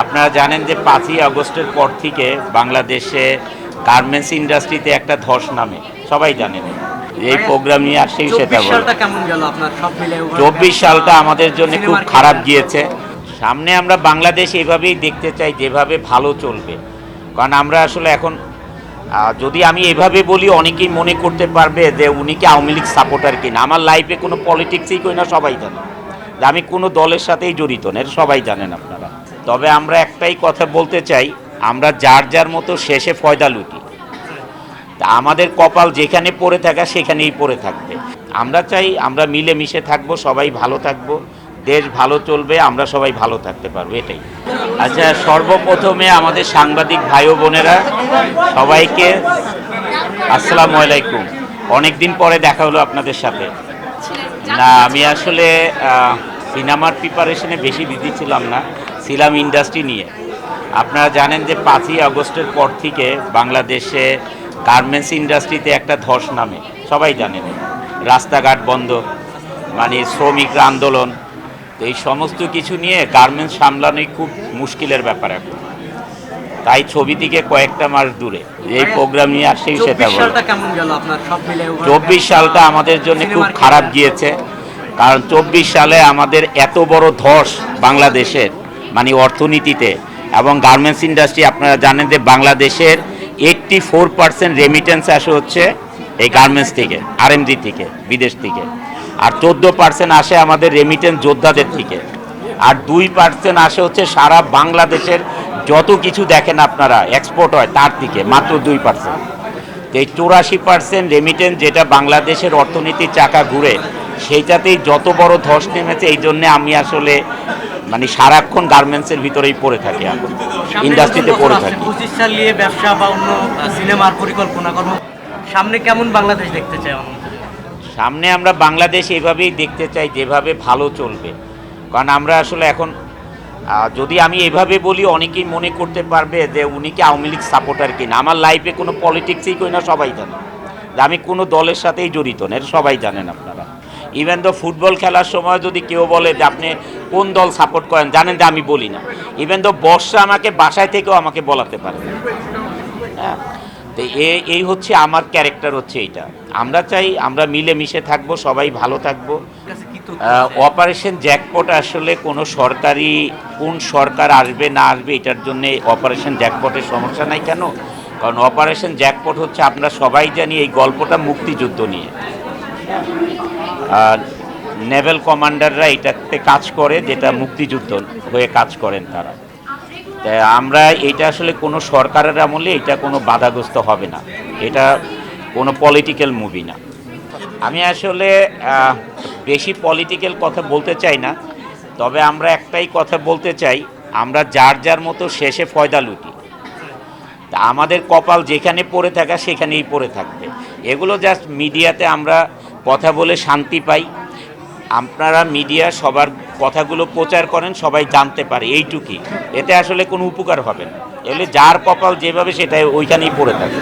আপনারা জানেন যে পাঁচই আগস্টের পর থেকে বাংলাদেশে গার্মেন্টস ইন্ডাস্ট্রিতে একটা ধস নামে। সবাই জানেন এই প্রোগ্রাম নিয়ে আসছেই সেটা চব্বিশ সালটা আমাদের জন্য খুব খারাপ গিয়েছে। সামনে আমরা বাংলাদেশ এভাবেই দেখতে চাই যেভাবে ভালো চলবে। কারণ আমরা আসলে এখন যদি আমি এভাবে বলি অনেকেই মনে করতে পারবে যে উনি কি আওয়ামী লীগ সাপোর্টার কিনা। আমার লাইফে কোনো পলিটিক্সই করি না সবাই জানে। আমি কোনো দলের সাথেই জড়িত না এটা সবাই জানেন আপনারা। তবে আমরা একটাই কথা বলতে চাই, আমরা যার যার মতো শেষে ফয়দা লুটি। তা আমাদের কপাল যেখানে পড়ে থাকা সেখানেই পড়ে থাকবে। আমরা চাই আমরা মিলেমিশে থাকব, সবাই ভালো থাকব, দেশ ভালো চলবে, আমরা সবাই ভালো থাকতে পারব, এটাই। আচ্ছা সর্বপ্রথমে আমাদের সাংবাদিক ভাই ও বোনেরা, সবাইকে আসসালামু আলাইকুম। অনেক দিন পরে দেখা হলো আপনাদের সাথে। না, আমি আসলে সিনেমার প্রিপারেশনে বেশি বিজি ছিলাম না ছিলাম ইন্ডাস্ট্রি নিয়ে। আপনারা জানেন যে পাঁচই আগস্টের পর থেকে বাংলাদেশে গার্মেন্টস ইন্ডাস্ট্রিতে একটা ধস নামে সবাই জানেন রাস্তাঘাট বন্ধ মানে শ্রমিকরা আন্দোলন তো এই সমস্ত কিছু নিয়ে গার্মেন্টস সামলানোই খুব মুশকিলের ব্যাপার এখন। তাই ছবি থেকে কয়েকটা মাস দূরে এই প্রোগ্রাম নিয়ে আসছেই সেটা সালটা? চব্বিশ সালটা আমাদের জন্য খুব খারাপ গিয়েছে। কারণ চব্বিশ সালে আমাদের এত বড় ধস বাংলাদেশের মানে অর্থনীতিতে। এবং গার্মেন্টস ইন্ডাস্ট্রি আপনারা জানেন যে বাংলাদেশের এইট্টি ফোর পার্সেন্ট রেমিটেন্স আসে হচ্ছে এই গার্মেন্টস থেকে আরএমজি থেকে, বিদেশ থেকে। আর চোদ্দ পার্সেন্ট আসে আমাদের রেমিটেন্স যোদ্ধাদের থেকে। আর দুই পার্সেন্ট আসে হচ্ছে সারা বাংলাদেশের যত কিছু দেখেন আপনারা এক্সপোর্ট হয় তার থেকে মাত্র দুই পার্সেন্ট এই চৌরাশি পার্সেন্ট রেমিটেন্স যেটা বাংলাদেশের অর্থনীতির চাকা ঘুরে সেইটাতেই যত বড় ধস নেমেছে এই জন্যে আমি আসলে মানে সারাক্ষণ গার্মেন্টসের ভিতরেই পড়ে থাকি এখন ইন্ডাস্ট্রিতে পড়ে থাকি। পঁচিশ সাল নিয়ে ব্যবসা বা অন্য সিনেমার পরিকল্পনা কর্ম সামনে কেমন বাংলাদেশ দেখতে চাই সামনে আমরা বাংলাদেশ এভাবেই দেখতে চাই যেভাবে ভালো চলবে। কারণ আমরা আসলে এখন যদি আমি এভাবে বলি অনেকেই মনে করতে পারবে যে উনি কি আওয়ামী লীগ সাপোর্টার কিনা। আমার লাইফে কোনো পলিটিক্সই করি না সবাই জানে। আমি কোনো দলের সাথেই জড়িত না এটা সবাই জানেন আপনারা। ইভেন তো ফুটবল খেলার সময় যদি কেউ বলে যে আপনি কোন দল সাপোর্ট করেন, জানেন যে আমি বলি না। ইভেন তো বর্ষা আমাকে বাসায় থেকেও আমাকে বলাতে পারে। হ্যাঁ? তো এই হচ্ছে আমার ক্যারেক্টার হচ্ছে এইটা। আমরা চাই আমরা মিলেমিশে থাকব, সবাই ভালো থাকব? অপারেশন জ্যাকপট আসলে কোনো সরকারি, কোন সরকার আসবে না আসবে, এটার জন্য অপারেশন জ্যাকপটের সমস্যা নাই কেন? কারণ অপারেশন জ্যাকপট হচ্ছে আমরা সবাই জানি এই গল্পটা মুক্তিযুদ্ধ নিয়ে। নেভেল কমান্ডাররা এটাতে কাজ করে, যেটা মুক্তিযুদ্ধ হয়ে কাজ করেন তারা। তাই আমরা এটা আসলে কোনো সরকারের আমলে এটা কোনো বাধাগ্রস্ত হবে না। এটা কোনো পলিটিক্যাল মুভি না। আমি আসলে বেশি পলিটিক্যাল কথা বলতে চাই না, তবে আমরা একটাই কথা বলতে চাই, আমরা যার যার মতো শেষে ফয়দা লুটি। তা আমাদের কপাল যেখানে পড়ে থাকা সেখানেই পড়ে থাকবে। এগুলো জাস্ট মিডিয়াতে আমরা কথা বলে শান্তি পাই। আপনারা মিডিয়া সবার কথাগুলো প্রচার করেন সবাই জানতে পারে এইটুকুই। এতে আসলে কোনো উপকার হবে না। এগুলো যার কপাল যেভাবে সেটা ওইখানেই পড়ে থাকে।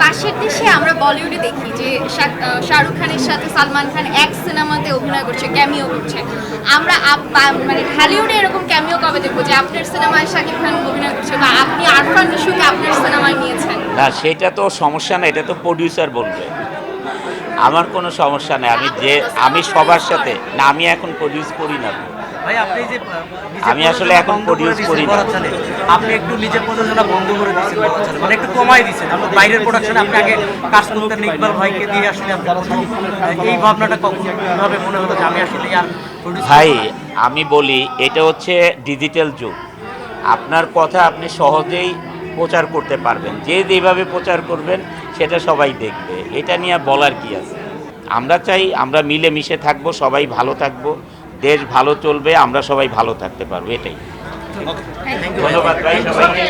পাশের দেশে আমরা বলিউডে দেখি যে শাহরুখ খানের সাথে সালমান খান এক সিনেমাতে অভিনয় করছে ক্যামিও করছে। আমরা মানে ঢালিউডে এরকম ক্যামিও কবে দেখব যে আপনার সিনেমায় শাকিব খান অভিনয় করছে বা আপনি আরফান নিশুকে আপনার সিনেমায় নিয়েছেন? না সেটা তো সমস্যা না এটা তো প্রডিউসার বলবে। আমার কোনো সমস্যা নেই। আমি যে আমি সবার সাথে না আমি এখন প্রডিউস করি না। নিজে আমি আসলে এখন বন্ধ করে না। আপনি একটু নিজের প্রযোজনা বন্ধ করে দিয়েছেন মানে একটু কমাই দিয়েছেন। আমরা বাইরের প্রোডাকশনে আপনি আগে কাজ করতেন ইকবাল ভাইকে দিয়ে আসলে এই ভাবনাটা মনে যে আমি আসলে আর ভাই আমি বলি এটা হচ্ছে ডিজিটাল যুগ। আপনার কথা আপনি সহজেই প্রচার করতে পারবেন। যে যেভাবে প্রচার করবেন সেটা সবাই দেখবে। এটা নিয়ে বলার কি আছে? আমরা চাই আমরা মিলে মিশে থাকব সবাই ভালো থাকব দেশ ভালো চলবে আমরা সবাই ভালো থাকতে পারব এটাই। ধন্যবাদ ভাই সবাইকে।